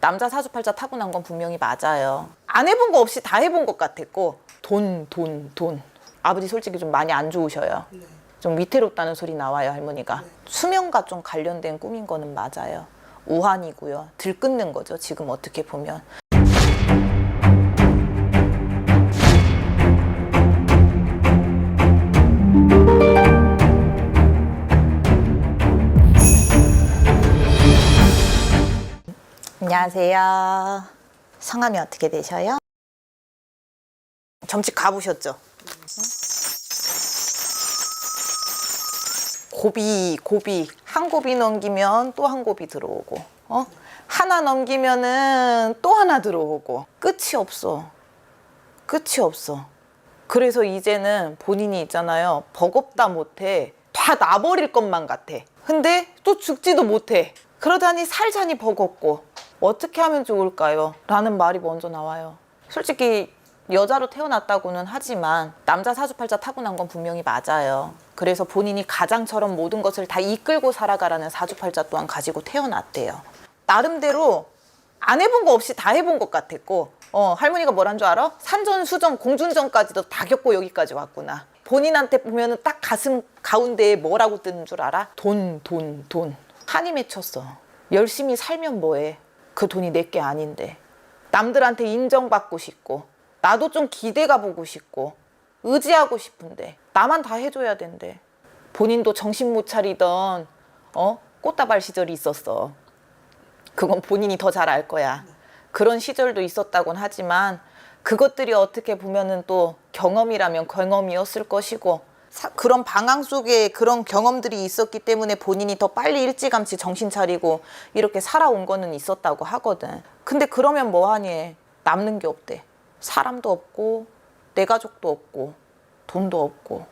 남자 사주팔자 타고난 건 분명히 맞아요. 안 해본 거 없이 다 해본 것 같았고 돈, 돈, 돈. 아버지 솔직히 좀 많이 안 좋으셔요. 좀 위태롭다는 소리 나와요 할머니가. 수면과 좀 관련된 꿈인 거는 맞아요. 우환이고요. 들끓는 거죠 지금 어떻게 보면. 안녕하세요. 성함이 어떻게 되셔요? 점집 가보셨죠? 고비 고비. 한 고비 넘기면 또 한 고비 들어오고 어? 하나 넘기면은 또 하나 들어오고. 끝이 없어. 끝이 없어. 그래서 이제는 본인이 있잖아요. 버겁다 못해. 다 나버릴 것만 같아. 근데 또 죽지도 못해. 그러다니 살자니 버겁고 어떻게 하면 좋을까요? 라는 말이 먼저 나와요 솔직히 여자로 태어났다고는 하지만 남자 사주팔자 타고난 건 분명히 맞아요. 그래서 본인이 가장처럼 모든 것을 다 이끌고 살아가라는 사주팔자 또한 가지고 태어났대요. 나름대로 안 해본 거 없이 다 해본 것 같았고 어, 할머니가 뭐란 줄 알아? 산전, 수전, 공준전까지도 다 겪고 여기까지 왔구나. 본인한테 보면 은 딱 가슴 가운데에 뭐라고 뜨는 줄 알아? 돈, 돈, 돈. 한이 맺혔어. 열심히 살면 뭐해? 그 돈이 내 게 아닌데. 남들한테 인정받고 싶고 나도 좀 기대가 보고 싶고 의지하고 싶은데 나만 다 해줘야 된대. 본인도 정신 못 차리던 어 꽃다발 시절이 있었어. 그건 본인이 더 잘 알 거야. 그런 시절도 있었다곤 하지만 그것들이 어떻게 보면은 또 경험이라면 경험이었을 것이고 사- 그런 방황 속에 그런 경험들이 있었기 때문에 본인이 더 빨리 일찌감치 정신 차리고 이렇게 살아온 거는 있었다고 하거든. 근데 그러면 뭐하니? 남는 게 없대. 사람도 없고 내 가족도 없고 돈도 없고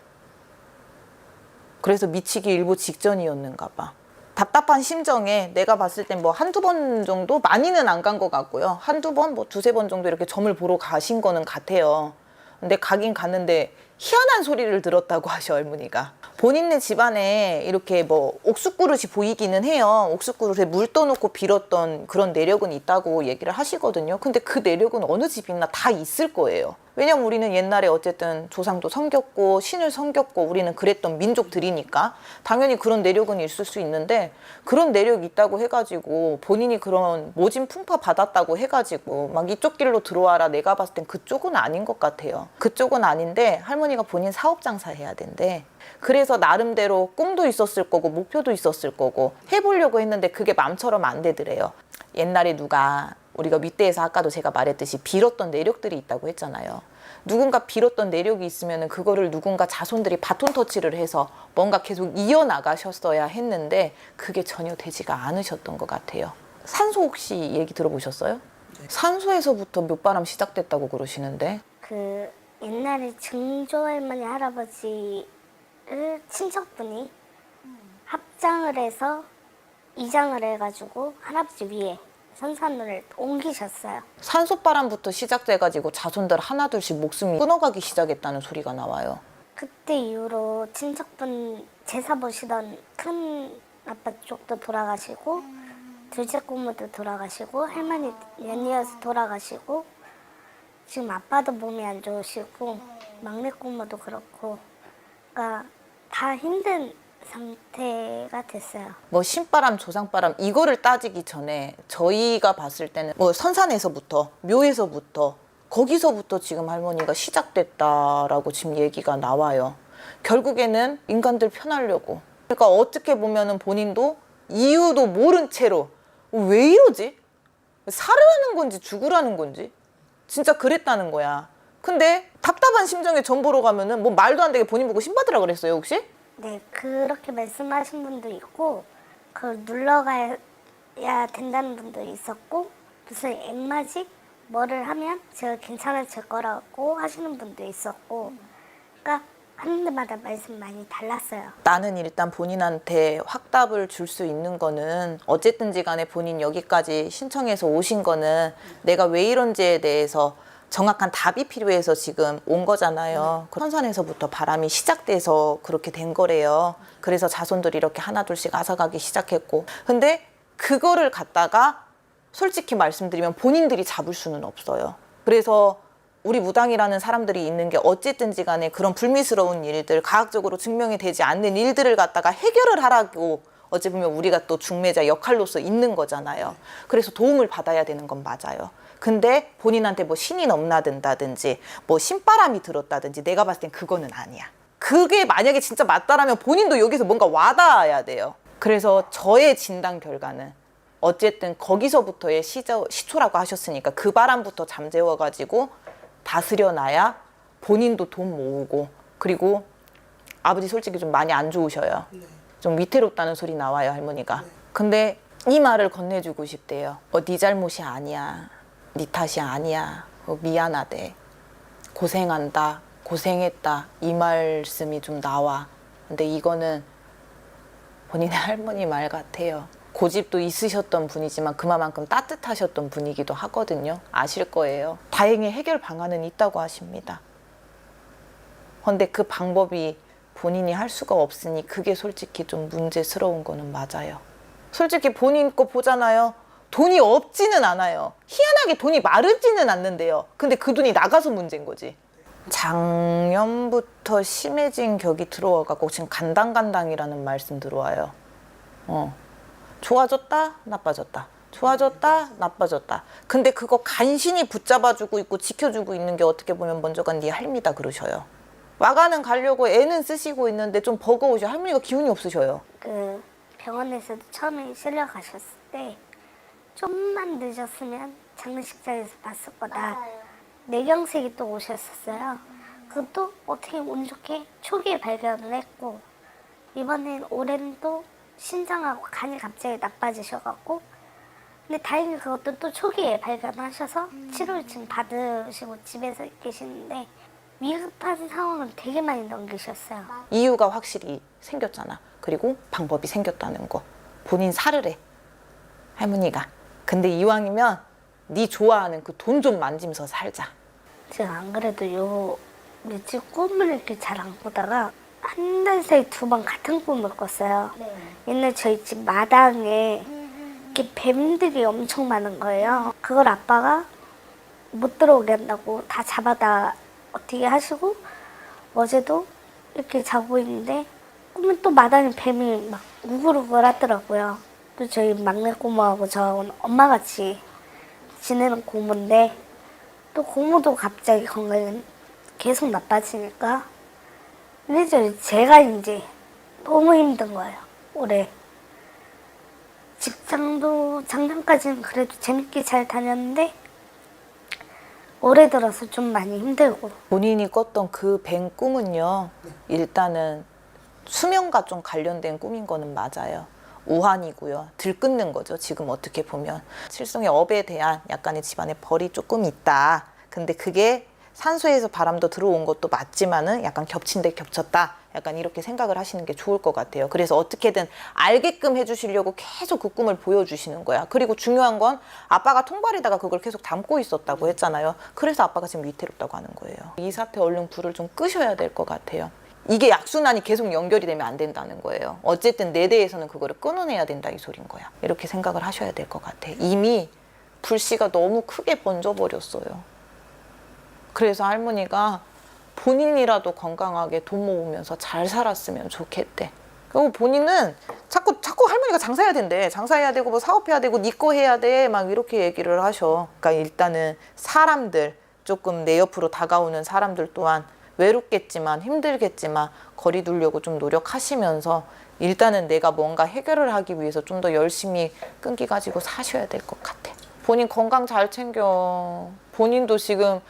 그래서 미치기 일보 직전이었는가 봐. 답답한 심정에 내가 봤을 땐 뭐 한두 번 정도 많이는 안 간 것 같고요. 한두 번, 뭐 두세 번 정도 이렇게 점을 보러 가신 거는 같아요. 근데 가긴 갔는데 희한한 소리를 들었다고 하셔 할머니가. 본인네 집안에 이렇게 뭐 옥수그릇이 보이기는 해요. 옥수그릇에 물 떠놓고 빌었던 그런 내력은 있다고 얘기를 하시거든요. 근데 그 내력은 어느 집이나 다 있을 거예요. 왜냐면 우리는 옛날에 어쨌든 조상도 섬겼고 신을 섬겼고 우리는 그랬던 민족들이니까 당연히 그런 내력은 있을 수 있는데 그런 내력이 있다고 해가지고 본인이 그런 모진 풍파 받았다고 해가지고 막 이쪽 길로 들어와라 내가 봤을 땐 그쪽은 아닌 것 같아요. 그쪽은 아닌데 할머니가 본인 사업 장사 해야 된대. 그래서 나름대로 꿈도 있었을 거고 목표도 있었을 거고 해보려고 했는데 그게 마음처럼 안 되더래요. 옛날에 누가 우리가 윗대에서 아까도 제가 말했듯이 빌었던 내력들이 있다고 했잖아요. 누군가 빌었던 내력이 있으면 그거를 누군가 자손들이 바톤 터치를 해서 뭔가 계속 이어나가셨어야 했는데 그게 전혀 되지가 않으셨던 것 같아요. 산소 혹시 얘기 들어보셨어요? 산소에서부터 묘바람 시작됐다고 그러시는데 그 옛날에 증조 할머니 할아버지를 친척분이 합장을 해서 이장을 해가지고 할아버지 위에 선산을 옮기셨어요. 산소바람부터 시작돼가지고 자손들 하나둘씩 목숨이 끊어가기 시작했다는 소리가 나와요. 그때 이후로 친척분 제사 보시던 큰 아빠 쪽도 돌아가시고 둘째 고모도 돌아가시고 할머니 연이어서 돌아가시고 지금 아빠도 몸이 안 좋으시고 막내 고모도 그렇고 그러니까 다 힘든 상태가 됐어요. 뭐 신바람, 조상바람 이거를 따지기 전에 저희가 봤을 때는 뭐 선산에서부터 묘에서부터 거기서부터 지금 할머니가 시작됐다라고 지금 얘기가 나와요. 결국에는 인간들 편하려고. 그러니까 어떻게 보면은 본인도 이유도 모른 채로 왜 이러지? 살으라는 건지 죽으라는 건지 진짜 그랬다는 거야. 근데 답답한 심정에 전 보러 가면은 뭐 말도 안 되게 본인 보고 신받으라 그랬어요 혹시? 네, 그렇게 말씀하신 분도 있고, 그걸 눌러가야 된다는 분도 있었고, 무슨 앵마직 뭐를 하면 제가 괜찮아질 거라고 하시는 분도 있었고, 그러니까 하는 데마다 말씀 많이 달랐어요. 나는 일단 본인한테 확답을 줄 수 있는 거는 어쨌든지 간에 본인 여기까지 신청해서 오신 거는 내가 왜 이런지에 대해서 정확한 답이 필요해서 지금 온 거잖아요. 그 선산에서부터 바람이 시작돼서 그렇게 된 거래요. 그래서 자손들이 이렇게 하나둘씩 앗아가기 시작했고. 근데 그거를 갖다가 솔직히 말씀드리면 본인들이 잡을 수는 없어요. 그래서 우리 무당이라는 사람들이 있는 게 어쨌든지 간에 그런 불미스러운 일들, 과학적으로 증명이 되지 않는 일들을 갖다가 해결을 하라고 어찌 보면 우리가 또 중매자 역할로서 있는 거잖아요. 그래서 도움을 받아야 되는 건 맞아요. 근데 본인한테 뭐 신이 넘나든다든지 뭐 신바람이 들었다든지 내가 봤을 땐 그거는 아니야. 그게 만약에 진짜 맞다라면 본인도 여기서 뭔가 와닿아야 돼요. 그래서 저의 진단 결과는 어쨌든 거기서부터의 시저, 시초라고 하셨으니까 그 바람부터 잠재워가지고 다스려놔야 본인도 돈 모으고 그리고 아버지 솔직히 좀 많이 안 좋으셔요. 좀 위태롭다는 소리 나와요 할머니가. 근데 이 말을 건네주고 싶대요. 어, 네 잘못이 아니야. 네 탓이 아니야. 어, 미안하대. 고생한다. 고생했다. 이 말씀이 좀 나와. 근데 이거는 본인의 할머니 말 같아요. 고집도 있으셨던 분이지만 그만큼 따뜻하셨던 분이기도 하거든요. 아실 거예요. 다행히 해결 방안은 있다고 하십니다. 근데 그 방법이 본인이 할 수가 없으니 그게 솔직히 좀 문제스러운 거는 맞아요. 솔직히 본인 거 보잖아요. 돈이 없지는 않아요. 희한하게 돈이 마르지는 않는데요. 근데 그 돈이 나가서 문제인 거지. 작년부터 심해진 격이 들어와갖고 지금 간당간당이라는 말씀 들어와요. 어. 좋아졌다, 나빠졌다. 좋아졌다, 나빠졌다. 근데 그거 간신히 붙잡아주고 있고 지켜주고 있는 게 어떻게 보면 먼저가 네 할미다 그러셔요. 와가는 가려고 애는 쓰시고 있는데 좀 버거우셔. 할머니가 기운이 없으셔요. 그 병원에서도 처음에 실려 가셨을 때 좀만 늦었으면 장례식장에서 봤을 거다. 뇌경색이 또 오셨었어요. 그것도 어떻게 운 좋게 초기에 발견을 했고 이번엔 올해는 또 신장하고 간이 갑자기 나빠지셔갖고 근데 다행히 그것도 또 초기에 발견하셔서 치료를 지금 받으시고 집에서 계시는데 위급한 상황을 되게 많이 넘기셨어요. 이유가 확실히 생겼잖아. 그리고 방법이 생겼다는 거. 본인 사르래. 할머니가. 근데 이왕이면 네 좋아하는 그 돈 좀 만지면서 살자. 제가 안 그래도 요 며칠 꿈을 이렇게 잘 안 꾸다가 한 달 사이 두 번 같은 꿈을 꿨어요. 옛날 저희 집 마당에 이렇게 뱀들이 엄청 많은 거예요. 그걸 아빠가 못 들어오게 한다고 다 잡아다 어떻게 하시고 어제도 이렇게 자고 있는데 꿈에 또 마당에 뱀이 막 우글우글 하더라고요. 또 저희 막내 고모하고 저하고는 엄마같이 지내는 고모인데 또 고모도 갑자기 건강이 계속 나빠지니까 근데 저 제가 이제 너무 힘든 거예요 올해 직장도 작년까지는 그래도 재밌게 잘 다녔는데 올해 들어서 좀 많이 힘들고 본인이 꿨던 그뱅 꿈은요. 일단은 수면과 좀 관련된 꿈인 거는 맞아요. 우환이고요. 들끓는 거죠. 지금 어떻게 보면 칠성의 업에 대한 약간의 집안의 벌이 조금 있다. 근데 그게 산소에서 바람도 들어온 것도 맞지만은 약간 겹친 데 겹쳤다. 약간 이렇게 생각을 하시는 게 좋을 것 같아요. 그래서 어떻게든 알게끔 해주시려고 계속 그 꿈을 보여주시는 거야. 그리고 중요한 건 아빠가 통발에다가 그걸 계속 담고 있었다고 했잖아요. 그래서 아빠가 지금 위태롭다고 하는 거예요. 이 사태 얼른 불을 좀 끄셔야 될 것 같아요. 이게 약순환이 계속 연결이 되면 안 된다는 거예요. 어쨌든 내 대에서는 그거를 끊어내야 된다 이 소린 거야. 이렇게 생각을 하셔야 될 것 같아. 이미 불씨가 너무 크게 번져버렸어요. 그래서 할머니가 본인이라도 건강하게 돈 모으면서 잘 살았으면 좋겠대. 그리고 본인은 자꾸 자꾸 할머니가 장사해야 된대. 장사해야 되고 뭐 사업해야 되고 네 거 해야 돼. 막 이렇게 얘기를 하셔. 그러니까 일단은 사람들 조금 내 옆으로 다가오는 사람들 또한 외롭겠지만 힘들겠지만 거리 두려고 좀 노력하시면서 일단은 내가 뭔가 해결을 하기 위해서 좀 더 열심히 끈기 가지고 사셔야 될 것 같아. 본인 건강 잘 챙겨. 본인도 지금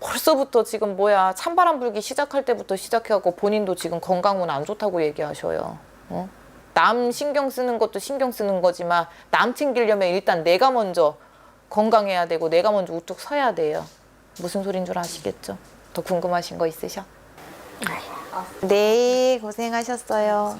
벌써부터 지금 뭐야 찬바람 불기 시작할 때부터 시작해갖고 본인도 지금 건강은 안 좋다고 얘기하셔요. 어? 남 신경 쓰는 것도 신경 쓰는 거지만 남 챙기려면 일단 내가 먼저 건강해야 되고 내가 먼저 우뚝 서야 돼요. 무슨 소린 줄 아시겠죠? 더 궁금하신 거 있으셔? 네, 고생하셨어요.